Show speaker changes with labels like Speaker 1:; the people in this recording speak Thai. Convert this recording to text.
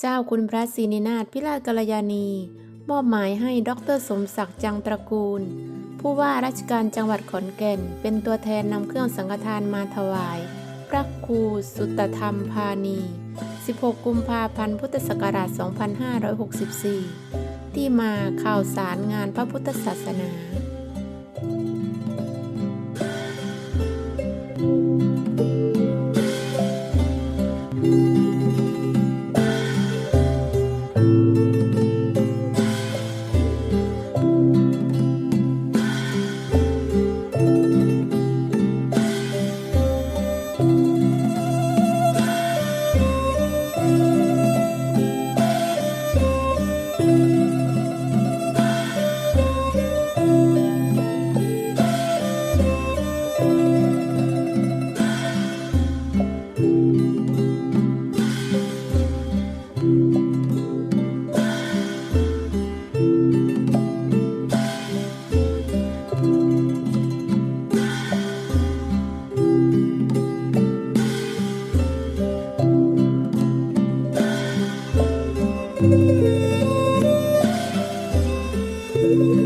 Speaker 1: เจ้าคุณพระศรีนินาถพิราชกัลยาณี มอบหมายให้ดรสมศักดิ์จังตระกูล ผู้ว่าราชการจังหวัดขอนแก่น เป็นตัวแทนนำเครื่องสังฆทานมาถวาย พระครูสุตธรรมพานี16 กุมภาพันธ์พุทธศักราช 2564 ที่มาข่าวสารงานพระพุทธศาสนา thank you.